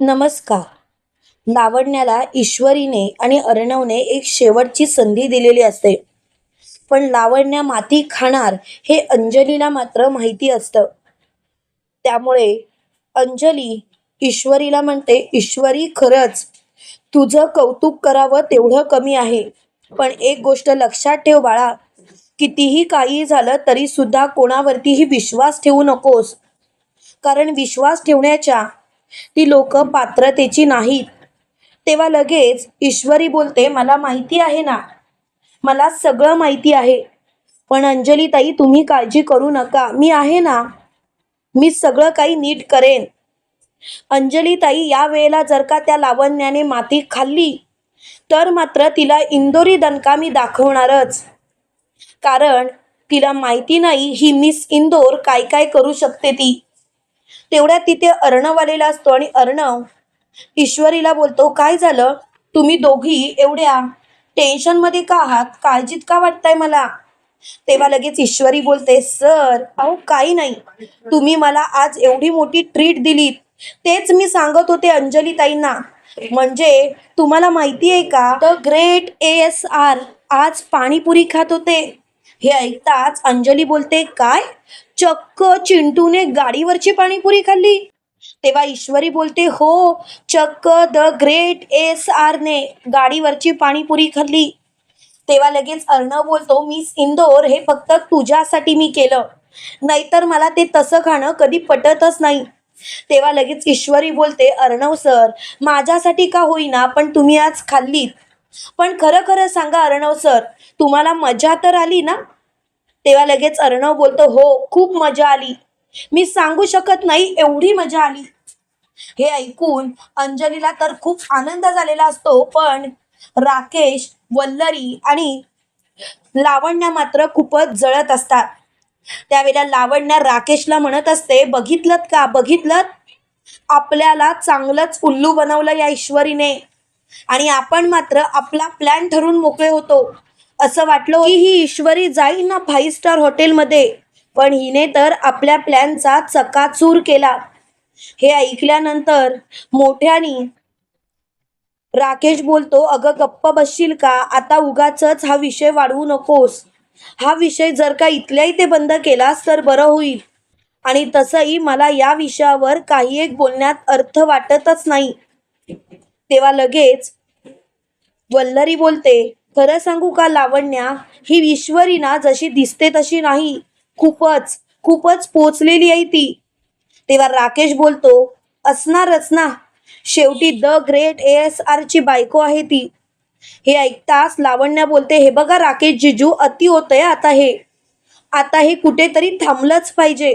नमस्कार. लावण्याला ईश्वरीने आणि अर्णवने एक शेवटची संधी दिलेली असते. पण लावण्या माती खाणार हे अंजलीला मात्र माहिती असतं. त्यामुळे अंजली ईश्वरीला म्हणते ईश्वरी खरंच तुझं कौतुक करावं तेवढं कमी आहे. पण एक गोष्ट लक्षात ठेव बाळा कितीही काही झालं तरी सुद्धा कोणावरतीही विश्वास ठेवू नकोस. कारण विश्वास ठेवण्याच्या ती लोक पात्रतेची नाहीत. तेव्हा लगेच ईश्वरी बोलते मला माहिती आहे ना. मला सगळं माहिती आहे. पण अंजली ताई तुम्ही काळजी करू नका. मी आहे ना. मी सगळं काही नीट करेन. अंजली ताई या वेळेला जर का त्या लावण्याने माती खाल्ली तर मात्र तिला इंदोरी दणका मी दाखवणारच. कारण तिला माहिती नाही ही मिस इंदोर काय काय करू शकते ती. तेवढ्यात तिथे अर्णव आलेला असतो आणि अर्णव ईश्वरीला बोलतो काय झालं? तुम्ही दोघी एवढ्या टेन्शनमध्ये का आहात? काळजीत का वाटताय मला? तेव्हा लगेच ईश्वरी बोलते सर अहो काही नाही. तुम्ही मला आज एवढी मोठी ट्रीट दिलीत. तेच मी सांगत होते अंजली ताईंना म्हणजे तुम्हाला माहिती आहे का? The great A S R आज पाणीपुरी खात होते. हे ऐकताच अंजली बोलते काय? चक्क चिंटूने गाडीवरची पाणीपुरी खाल्ली. तेव्हा ईश्वरी बोलते हो चक्क द ग्रेट एस आर ने गाडीवरची पाणीपुरी खाल्ली. तेव्हा लगेच अर्णव बोलतो मिस इंदोर हे फक्त तुझ्यासाठी मी केलं. नाहीतर मला ते तसं खाणं कधी पटतच नाही. तेव्हा लगेच ईश्वरी बोलते अर्णव सर माझ्यासाठी का होईना पण तुम्ही आज खाल्लीत. पण खरं खरं सांगा अर्णव सर तुम्हाला मजा तर आली ना? तेव्हा लगेच अर्णव बोलतो हो खूप मजा आली. मी सांगू शकत नाही एवढी मजा आली. हे ऐकून अंजलीला तर खूप आनंद झालेला असतो पण राकेश वल्लरी आणि लावण्या मात्र खूपच जळत असतात. त्यावेळेला लावण्या राकेशला म्हणत असते बघितलं का? बघितलं आपल्याला चांगलंच उल्लू बनवलं या ईश्वरीने. आणि आपण मात्र आपला प्लॅन ठरून मोकळे होतो. असं वाटलं की ही ईश्वरी जाईल ना फाईव्ह स्टार हॉटेलमध्ये पण हिने तर आपल्या प्लॅनचा चकाचूर केला. हे ऐकल्यानंतर मोठ्यानी राकेश बोलतो अगं गप्प बसशील का? आता उगाच हा विषय वाढवू नकोस. हा विषय जर का इथल्या इथे बंद केलास तर बरं होईल. आणि तसंही मला या विषयावर काही एक बोलण्यात अर्थ वाटतच नाही. तेव्हा लगेच वल्लरी बोलते खरं सांगू का लावण्या? ही ईश्वरी ना जशी दिसते तशी नाही. खूपच खूपच पोचलेली आहे ती. तेव्हा राकेश बोलतो असणारच ना शेवटी द ग्रेट ए एस आरची बायको आहे ती. हे ऐकताच लावण्या बोलते हे बघा राकेश जिजू अति होतंय आता हे. आता हे कुठेतरी थांबलंच पाहिजे.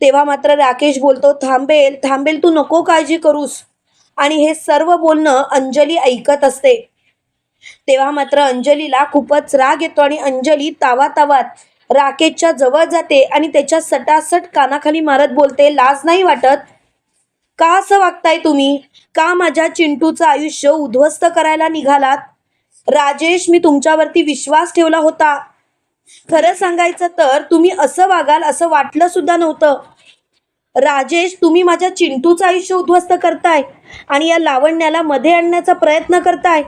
तेव्हा मात्र राकेश बोलतो थांबेल थांबेल तू नको काळजी करूस. आणि हे सर्व बोलणं अंजली ऐकत असते. तेव्हा मात्र अंजलीला खूपच राग येतो आणि अंजली तावा तावात राकेशच्या जवळ जाते आणि त्याच्या सटासट कानाखाली मारत बोलते लाज नाही वाटत? का असं वागताय तुम्ही? का माझ्या चिंटूचं आयुष्य उद्ध्वस्त करायला निघालात? राजेश मी तुमच्यावरती विश्वास ठेवला होता. खरं सांगायचं तर तुम्ही असं वागाल असं वाटलं सुद्धा नव्हतं. राजेश तुम्ही माझ्या चिंटूचं आयुष्य उद्ध्वस्त करताय आणि या लावण्याला मध्ये आणण्याचा प्रयत्न करताय.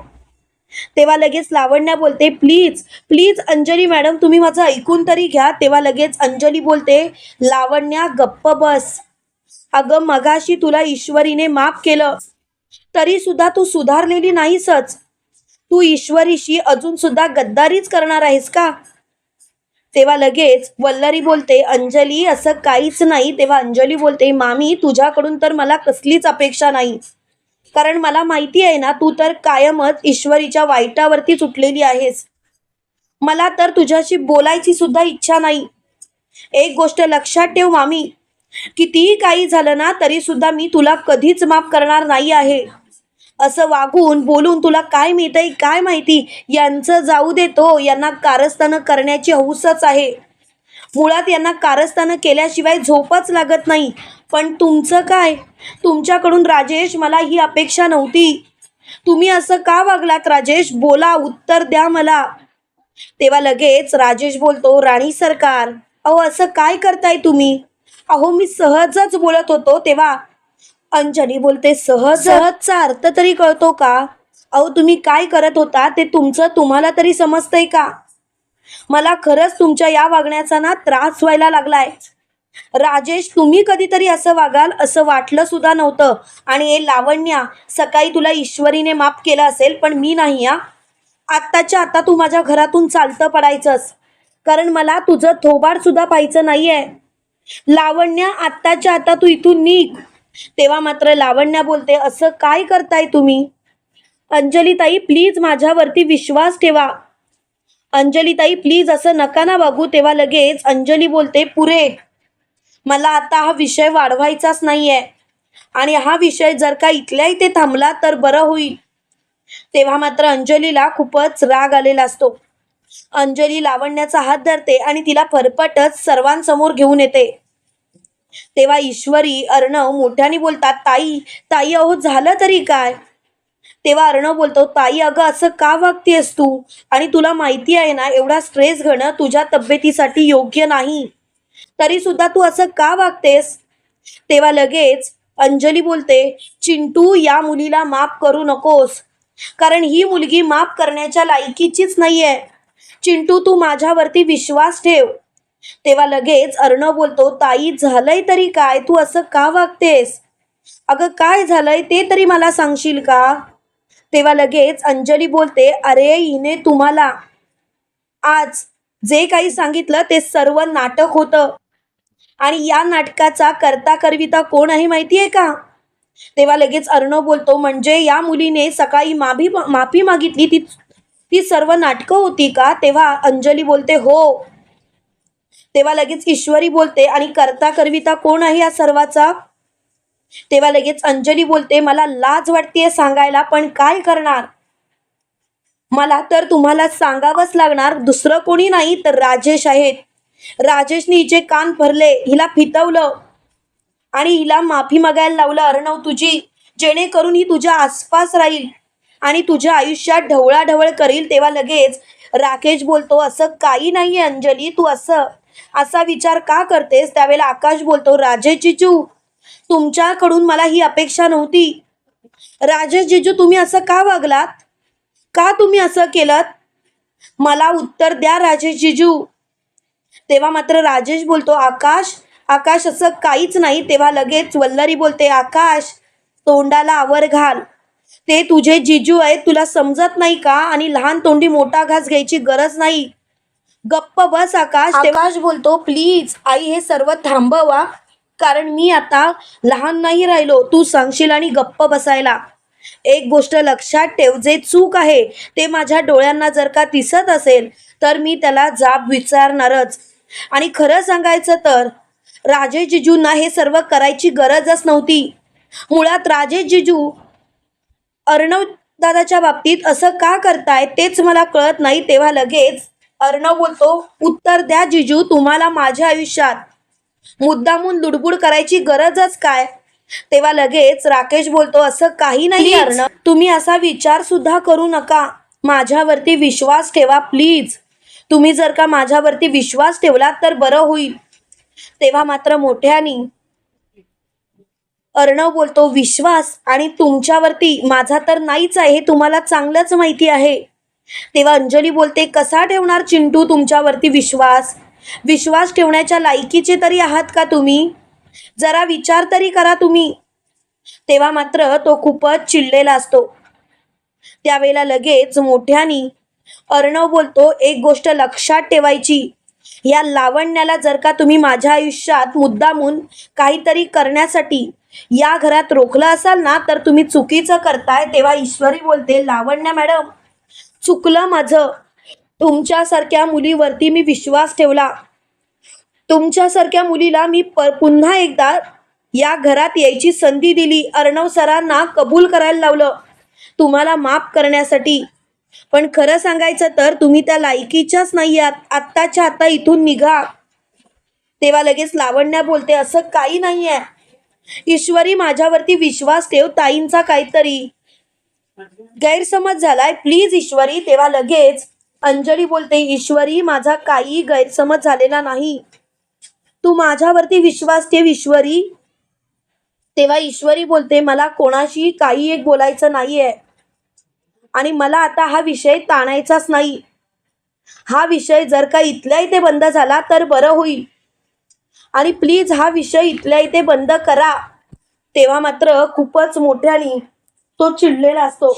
तेव्हा लगेच लावण्या बोलते प्लीज प्लीज अंजली मॅडम तुम्ही माझं ऐकून तरी घ्या. तेव्हा लगेच अंजली बोलते लावण्या गप्प बस. अगं मगाशी तुला ईश्वरीने माफ केलं. तरी सुद्धा तू सुधारलेली नाहीसच. तू ईश्वरीशी अजून सुद्धा गद्दारीच करणार आहेस का? तेव्हा लगेच वल्लरी बोलते अंजली असं काहीच नाही. तेव्हा अंजली बोलते मामी तुझ्याकडून तर मला कसलीच अपेक्षा नाही. कारण मला माहिती आहे ना तू तर कायमच ईश्वरीच्या वाईटावरती सुटलेली आहेस. मला तर तुझ्याशी बोलायची सुद्धा इच्छा नाही. एक गोष्ट लक्षात ठेव मामी कितीही काही झालं ना तरी सुद्धा मी तुला कधीच माफ करणार नाही आहे. असं वागून बोलून तुला काय मिळतंय काय माहिती यांचं जाऊ देतो यांना कारस्थानं करण्याची हौसच आहे. मुळात यांना कारस्थानं केल्याशिवाय झोपच लागत नाही. पण तुमचं काय? तुमच्याकडून राजेश मला ही अपेक्षा नव्हती. तुम्ही असं का वागलात राजेश? बोला उत्तर द्या मला. तेव्हा लगेच राजेश बोलतो राणी सरकार अहो असं काय करताय तुम्ही? अहो मी सहजच बोलत होतो तेव्हा. अंजली बोलते सहज? सहजचा अर्थ तरी कळतो का? अहो तुम्ही काय करत होता ते तुमचं तुम्हाला तरी समजतंय का? मला खरंच तुमच्या या वागण्याचा ना त्रास व्हायला लागलाय. राजेश तुम्ही कधीतरी असं वागाल असं वाटलं सुद्धा नव्हतं. आणि हे लावण्या सकाळी तुला ईश्वरीने माफ केलं असेल पण मी नाही हा. आत्ताच्या आता तू माझ्या घरातून चालतं पडायचंस. कारण मला तुझं थोबाड सुद्धा पाहायचं नाहीये. लावण्या आत्ताच्या आता तू इथून निघ. तेव्हा मात्र लावण्या बोलते असं काय करताय तुम्ही? अंजलीताई प्लीज माझ्यावरती विश्वास ठेवा. अंजलीताई प्लीज असं नका ना बघू. तेव्हा लगेच अंजली बोलते पुरे मला आता हा विषय वाढवायचाच नाहीये. आणि हा विषय जर का इथल्या इथे थांबला तर बरं होईल. तेव्हा मात्र अंजलीला खूपच राग आलेला असतो. अंजली लावण्याचा हात धरते आणि तिला फरफटच सर्वांसमोर घेऊन येते. तेव्हा ईश्वरी अर्णव मोठ्याने बोलतात ताई ताई अहो झालं तरी काय? तेव्हा अर्णव बोलतो ताई अगं असं का वागतेस तू? आणि तुला माहिती आहे ना एवढा स्ट्रेस घेणं तुझ्या तब्येतीसाठी योग्य नाही. तरी सुद्धा तू असं का वागतेस? तेव्हा लगेच अंजली बोलते चिंटू या मुलीला माफ करू नकोस. कारण ही मुलगी माफ करण्याच्या लायकीचीच नाहीये. चिंटू तू माझ्यावरती विश्वास ठेव. तेव्हा लगेच अर्णव बोलतो ताई झालंय तरी काय? तू असं का वागतेस? अगं काय झालंय? ते तरी मला सांगशील का? तेव्हा लगेच अंजली बोलते अरे हिने तुम्हाला. आज जे काही सांगितलं ते सर्व नाटक होतं. आणि या नाटकाचा करता करविता कोण आहे माहिती आहे का? तेव्हा लगेच अर्णव बोलतो म्हणजे या मुलीने सकाळी माफी माफी मागितली ती ती सर्व नाटकं होती का? तेव्हा अंजली बोलते हो. तेव्हा लगेच ईश्वरी बोलते आणि करता करविता कोण आहे या सर्वाचा? तेव्हा लगेच अंजली बोलते मला लाज वाटतेय सांगायला पण काय करणार? मला तर तुम्हाला सांगावंच लागणार दुसरं कोणी नाही तर राजेश आहेत. राजेशने हिचे कान भरले हिला फितवलं. आणि हिला माफी मागायला लावलं अर्णव तुझी जेणेकरून ही तुझ्या आसपास राहील. आणि तुझ्या आयुष्यात ढवळाढवळ करील तेव्हा लगेच राकेश बोलतो असं काही नाहीये अंजली तू असं असा विचार का करतेस? त्यावेळेला आकाश बोलतो राजेश जिजू तुमच्याकडून मला ही अपेक्षा नव्हती. राजेश जिजू तुम्ही असं का वागलात? का तुम्ही असं केलं मला उत्तर द्या राजेश जिजू. तेव्हा मात्र राजेश बोलतो आकाश आकाश असं काहीच नाही. तेव्हा लगेच वल्लरी बोलते आकाश तोंडाला आवर घाल. ते तुझे जिजू आहेत तुला समजत नाही का? आणि लहान तोंडी मोठा घास घ्यायची गरज नाही. गप्प बस आकाश. आकाश बोलतो प्लीज आई हे सर्व थांबवा. कारण मी आता लहान नाही राहिलो. तू सांगशील आणि गप्प बसायला. एक गोष्ट लक्षात ठेव जे चूक आहे ते माझ्या डोळ्यांना जर का दिसत असेल तर मी त्याला जाब विचारणारच. आणि खरं सांगायचं तर राजेश जिजूंना हे सर्व करायची गरजच नव्हती. मुळात राजेश जिजू अर्णव दादाच्या बाबतीत असं का करताय तेच मला कळत नाही तेव्हा लगेच अर्णव बोलतो उत्तर द्या जिजू तुम्हाला माझ्या आयुष्यात. मुद्दामून लुडबुड करायची गरजच काय? तेव्हा लगेच राकेश बोलतो असं काही नाही अर्णव तुम्ही असा विचार सुद्धा करू नका. माझ्यावरती विश्वास ठेवा प्लीज तुम्ही जर का माझ्यावरती विश्वास ठेवलात तर बरं होईल. तेव्हा मात्र मोठ्यानी अर्णव बोलतो विश्वास आणि तुमच्यावरती माझा तर नाहीच आहे हे तुम्हाला चांगलंच माहिती आहे. तेव्हा अंजली बोलते कसा ठेवणार चिंटू तुमच्यावरती विश्वास? विश्वास ठेवण्याच्या लायकीचे तरी आहात का तुम्ही? जरा विचार तरी करा तुम्ही. तेव्हा मात्र तो खूपच चिडलेला असतो. त्यावेळेला लगेच मोठ्यानी अर्णव बोलतो एक गोष्ट लक्षात ठेवायची. या लावण्याला जर का तुम्ही माझ्या आयुष्यात मुद्दामून काहीतरी करण्यासाठी या घरात रोखलं असाल ना तर तुम्ही चुकीचं करताय. तेव्हा ईश्वरी बोलते लावण्या मॅडम चुकलं माझं. तुमच्यासारख्या मुलीवरती मी विश्वास ठेवला. तुमच्यासारख्या मुलीला मी प पुन्हा एकदा या घरात यायची संधी दिली. अर्णव सरांना कबूल करायला लावलं. तुम्हाला माफ करण्यासाठी. पण खरं सांगायचं तर तुम्ही त्या लायकीच्याच नाही आहात आत्ताच्या आता इथून निघा. तेव्हा लगेच लावण्या बोलते असं काही नाही आहे ईश्वरी माझ्यावरती विश्वास ठेव ताईंचा काहीतरी. गैरसमज झालाय. प्लीज ईश्वरी. तेव्हा लगेच अंजली बोलते ईश्वरी माझा काही गैरसमज झालेला नाही. तू माझ्यावरती विश्वास ठेव ईश्वरी. तेव्हा ईश्वरी बोलते मला कोणाशी काही एक बोलायचं नाहीये. आणि मला आता हा विषय ताणायचाच नाही. हा विषय जर का इथल्या इथे बंद झाला तर बरं होईल. आणि प्लीज हा विषय इथल्या इथे बंद करा. तेव्हा मात्र खूपच मोठ्याने तो चिडलेला असतो.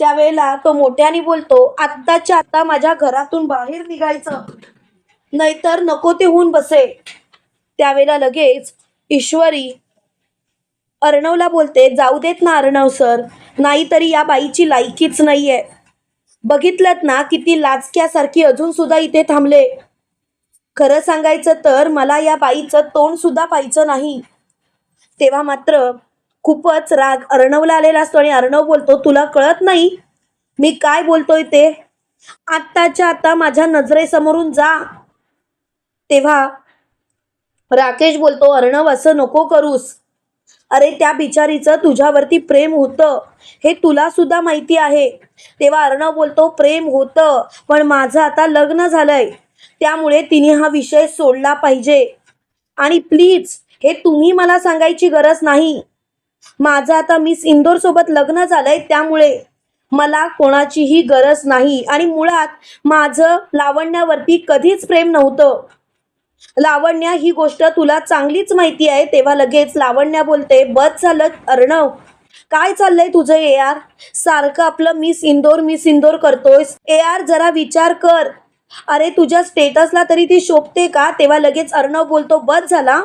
त्यावेळेला तो मोठ्याने बोलतो आत्ताच्या आत्ता माझ्या घरातून बाहेर निघायचं. नाहीतर नको ते होऊन बसे. त्यावेळेला लगेच ईश्वरी अर्णवला बोलते जाऊ देत ना अर्णव सर नाहीतरी या बाईची लायकीच नाहीये. बघितलं ना किती लाचक्यासारखी अजून सुद्धा इथे थांबले. खरं सांगायचं तर मला या बाईचं तोंड सुद्धा पाहायचं नाही. तेव्हा मात्र खूपच राग अर्णवला आलेला असतो आणि अर्णव बोलतो तुला कळत नाही? मी काय बोलतोय ते? आत्ताच्या आता माझ्या नजरेसमोरून जा. तेव्हा राकेश बोलतो अर्णव असं नको करूस. अरे त्या बिचारीचं तुझ्यावरती प्रेम होतं. हे तुला सुद्धा माहिती आहे. तेव्हा अर्णव बोलतो प्रेम होतं पण माझं आता लग्न झालंय. त्यामुळे तिने हा विषय सोडला पाहिजे. आणि प्लीज हे तुम्ही मला सांगायची गरज नाही. माझं आता मिस इंदोर सोबत लग्न झालंय त्यामुळे मला कोणाचीही गरज नाही. आणि मुळात माझं लावण्यावरती कधीच प्रेम नव्हतं. लावण्या ही गोष्ट तुला चांगलीच माहिती आहे. तेव्हा लगेच लावण्या बोलते बस झालं अर्णव. काय चाललंय तुझं ए आर सारखं आपलं मिस इंदोर मिस इंदोर करतोयस. ए आर जरा विचार कर. अरे तुझ्या स्टेटसला तरी ती शोभते का? तेव्हा लगेच अर्णव बोलतो बस झाला.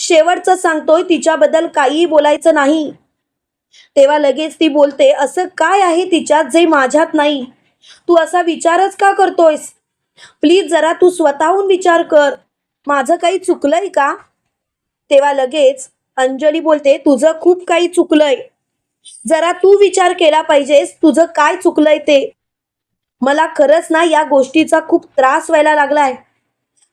शेवटचं सांगतोय तिच्याबद्दल काहीही बोलायचं नाही. तेव्हा लगेच ती बोलते असं काय आहे तिच्यात जे माझ्यात नाही? तू असा विचारच का करतोयस? प्लीज जरा तू स्वतःहून विचार कर. माझं काही चुकलंय का? तेव्हा लगेच अंजली बोलते तुझं खूप काही चुकलंय. जरा तू विचार केला पाहिजेस तुझं काय चुकलंय ते. मला खरंच ना या गोष्टीचा खूप त्रास व्हायला लागलाय.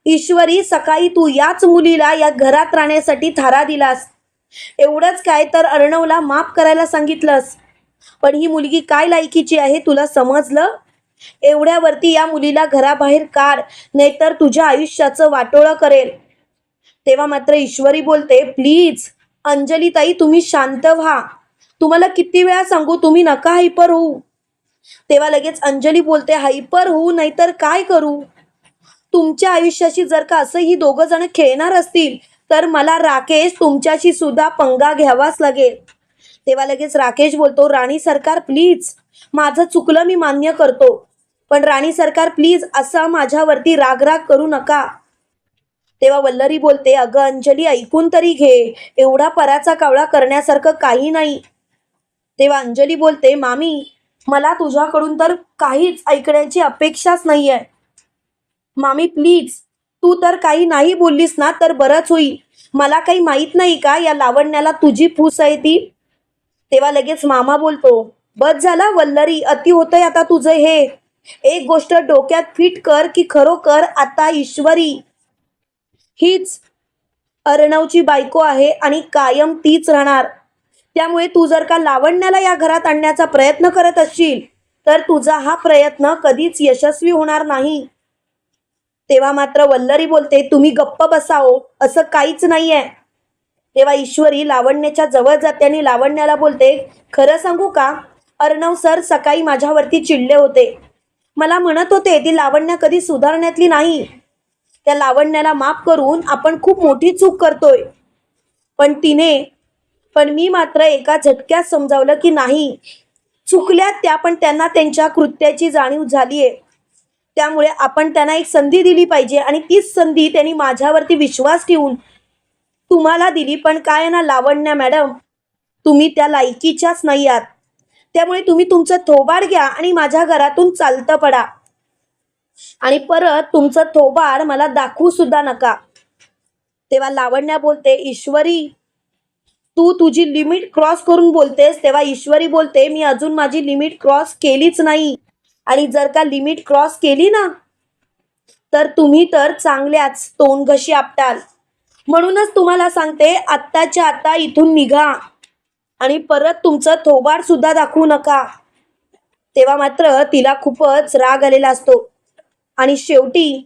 ईश्वरी सकाळी तू याच मुलीला या घरात राहण्यासाठी थारा दिलास. एवढंच काय तर अर्णवला माफ करायला सांगितलंस. पण ही मुलगी काय लायकीची आहे तुला समजलं? एवढ्यावरती या मुलीला घराबाहेर काढ नाहीतर तुझ्या आयुष्याचं वाटोळं करेल. तेव्हा मात्र ईश्वरी बोलते प्लीज अंजली ताई तुम्ही शांत व्हा. तुम्हाला किती वेळा सांगू तुम्ही नका हायपर होऊ. तेव्हा लगेच अंजली बोलते हायपर होऊ नाहीतर काय करू? तुमच्या आयुष्याशी जर का असं ही दोघं जण खेळणार असतील तर मला राकेश तुमच्याशी सुद्धा पंगा घ्यावाच लागेल. तेव्हा लगेच राकेश बोलतो राणी सरकार प्लीज माझं चुकलं मी मान्य करतो. पण राणी सरकार प्लीज असं माझ्यावरती रागराग करू नका. तेव्हा वल्लरी बोलते अगं अंजली ऐकून तरी घे. एवढा पराचा कावळा करण्यासारखं काही नाही. तेव्हा अंजली बोलते मामी मला तुझ्याकडून तर काहीच ऐकण्याची अपेक्षाच नाही आहे मामी प्लीज तू तर काही नाही बोललीस ना तर बरंच होईल मला काही माहीत नाही का या लावण्याला तुझी फूस आहे ती? तेव्हा लगेच मामा बोलतो बस झाला वल्लरी अति होतंय आता तुझं हे. एक गोष्ट डोक्यात फिट कर की खरोखर आता ईश्वरी हीच अर्णवची बायको आहे आणि कायम तीच राहणार. त्यामुळे तू जर का लावण्याला या घरात आणण्याचा प्रयत्न करत असशील तर तुझा हा प्रयत्न कधीच यशस्वी होणार नाही. तेव्हा मात्र वल्लरी बोलते तुम्ही गप्प बसाओ असं काहीच नाहीये. तेव्हा ईश्वरी लावण्याच्या जवळ जाते आणि लावण्याला बोलते खरं सांगू का? अर्णव सर सकाळी माझ्यावरती चिडले होते. मला म्हणत होते ती लावण्य कधी सुधारण्यातली नाही. त्या लावण्याला माफ करून आपण खूप मोठी चूक करतोय. पण तिने पण मी मात्र एका झटक्यात समजावलं की नाही. चुकल्यात त्या पण त्यांना त्यांच्या कृत्याची जाणीव झालीये. त्यामुळे आपण त्यांना एक संधी दिली पाहिजे आणि तीच संधी त्यांनी माझ्यावरती विश्वास ठेवून तुम्हाला दिली. पण काय ना लावण्या मॅडम? तुम्ही त्या लायकीच्याच नाही आहात. त्यामुळे तुम्ही तुमचं थोबाड घ्या आणि माझ्या घरातून चालतं पडा. आणि परत तुमचं थोबाड मला दाखवू सुद्धा नका. तेव्हा लावण्या बोलते ईश्वरी तू तुझी लिमिट क्रॉस करून बोलतेस. तेव्हा ईश्वरी बोलते मी अजून माझी लिमिट क्रॉस केलीच नाही. आणि जर का लिमिट क्रॉस केली ना तर तुम्ही तर चांगल्याच तोंडघशी आपटाल. म्हणूनच तुम्हाला सांगते आत्ताच्या आत्ता इथून निघा. आणि परत तुमचं थोबाड सुद्धा दाखवू नका. तेव्हा मात्र तिला खूपच राग आलेला असतो. आणि शेवटी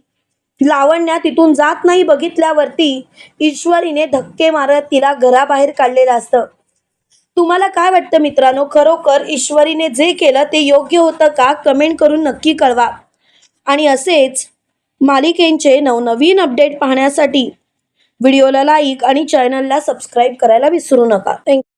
लावण्या तिथून जात नाही बघितल्यावरती ईश्वरीने धक्के मारत तिला घराबाहेर काढलेलं असतं. तुम्हाला काय वाटतं मित्रांनो? खरोखर ईश्वरीने जे केलं ते योग्य होतं का? कमेंट करून नक्की कळवा. आणि असेच मालिकेंचे नवनवीन अपडेट पाहण्यासाठी व्हिडिओला लाईक आणि चॅनलला सबस्क्राईब करायला विसरू नका. थँक्यू